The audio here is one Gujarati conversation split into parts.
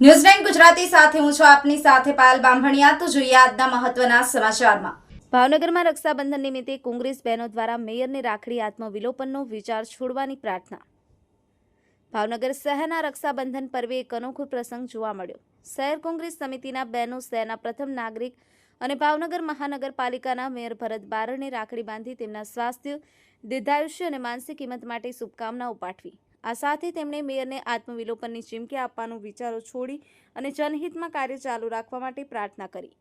ન્યૂઝ ગુજરાતી સાથે હું છું આપની સાથે પાયલ બામભણિયા તો જોઈએ આજના મહત્વના સમાચારમાં. ભાવનગરમાં રક્ષાબંધન નિમિત્તે કોંગ્રેસ બહેનો દ્વારા મેયરને રાખડી આત્મવિલોપનનો વિચાર છોડવાની પ્રાર્થના. ભાવનગર શહેરના રક્ષાબંધન પર્વે એક અનોખો પ્રસંગ જોવા મળ્યો. શહેર કોંગ્રેસ સમિતિના બહેનો શહેરના પ્રથમ નાગરિક અને ભાવનગર મહાનગરપાલિકાના મેયર ભરત બારડને રાખડી બાંધી તેમના સ્વાસ્થ્ય, દીર્ઘાયુષ્ય અને માનસિક કિંમત માટે શુભકામનાઓ પાઠવી. આ સાથે તેમણે મેયરને આત્મવિલોપનની ચીમકી આપવાનો વિચારો છોડી અને જનહિતમાં કાર્ય ચાલુ રાખવા માટે પ્રાર્થના કરી.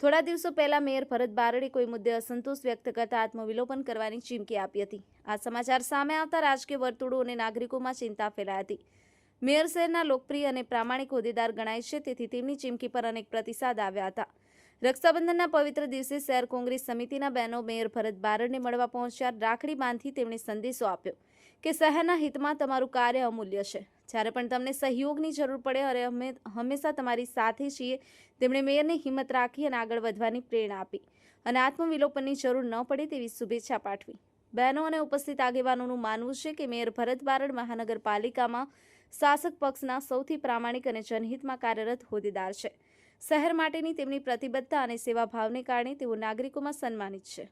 થોડા દિવસો પહેલા મેયર ભરત બારડે કોઈ મુદ્દે અસંતોષ વ્યક્ત કરતા આત્મવિલોપન કરવાની ચીમકી આપી હતી. આ સમાચાર સામે આવતા રાજકીય વર્તુળો અને નાગરિકોમાં ચિંતા ફેલાઈ હતી. મેયર શહેરના લોકપ્રિય અને પ્રામાણિક હોદ્દેદાર ગણાય છે, તેથી તેમની ચીમકી પર અનેક પ્રતિસાદ આવ્યા હતા. રક્ષાબંધનના પવિત્ર દિવસે શહેર કોંગ્રેસ સમિતિના બહેનો મેયર ભરત બારડને મળવા પહોંચ્યા. રાખડી બાંધી તેમણે સંદેશો આપ્યો કે શહેરના હિતમાં તમારું કાર્ય અમૂલ્ય છે. જ્યારે પણ તમને સહયોગની જરૂર પડે અને અમે હંમેશા તમારી સાથે છીએ. તેમણે મેયરને હિંમત રાખી અને આગળ વધવાની પ્રેરણા આપી અને આત્મવિલોપનની જરૂર ન પડે તેવી શુભેચ્છા પાઠવી. બહેનો અને ઉપસ્થિત આગેવાનોનું માનવું છે કે મેયર ભરત બારડ મહાનગરપાલિકામાં શાસક પક્ષના સૌથી પ્રામાણિક અને જનહિતમાં કાર્યરત હોદ્દેદાર છે. શહેર માટેની તેમની પ્રતિબદ્ધતા અને સેવાભાવને કારણે તેઓ નાગરિકોમાં સન્માનિત છે.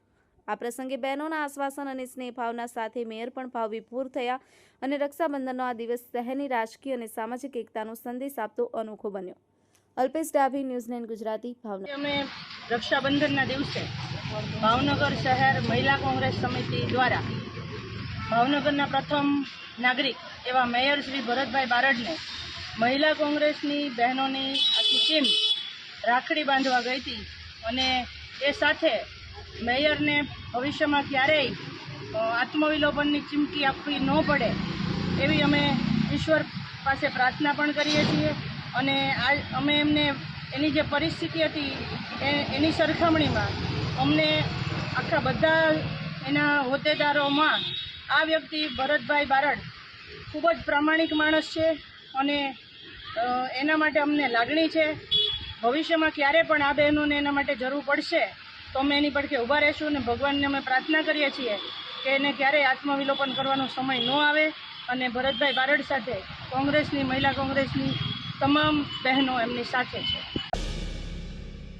આ પ્રસંગે બહેનોના આશ્વાસન અને સ્નેહભાવના સાથે મેયર પણ ભાવવિભોર થયા અને રક્ષાબંધનનો આ દિવસ શહેરની રાજકીય અને સામાજિક એકતાનો સંદેશ આપતો અનોખો બન્યો. Alpesh Dabhi, news nine Gujarati, Bhavnagar. અમે રક્ષાબંધનના દિવસે ભાવનગર શહેર મહિલા કોંગ્રેસ સમિતિ દ્વારા ભાવનગરના પ્રથમ નાગરિક એવા મેયર શ્રી ભરતભાઈ બારડને મહિલા કોંગ્રેસની બહેનોની આખી ટીમ રાખડી બાંધવા ગઈ હતી. અને એ સાથે મેયરને ભવિષ્યમાં ક્યારેય આત્મવિલોપનની ચીમકી આપવી ન પડે એવી અમે ઈશ્વર પાસે પ્રાર્થના પણ કરીએ છીએ. અને આ અમે એમને એની જે પરિસ્થિતિ હતી, એ, એની સરખામણીમાં અમને આખા બધા એના હોદ્દેદારોમાં આ વ્યક્તિ ભરતભાઈ બારડ ખૂબ જ પ્રામાણિક માણસ છે અને એના માટે અમને લાગણી છે. ભવિષ્યમાં ક્યારે પણ આ બહેનોને એના માટે જરૂર પડશે, તો અમે એની પડખે ઊભા રહીશું અને ભગવાનને અમે પ્રાર્થના કરીએ છીએ કે એને ક્યારેય આત્મવિલોપન કરવાનો સમય ન આવે. અને ભરતભાઈ બારડ સાથે કોંગ્રેસની, મહિલા કોંગ્રેસની તમામ બહેનો એમની સાથે છે.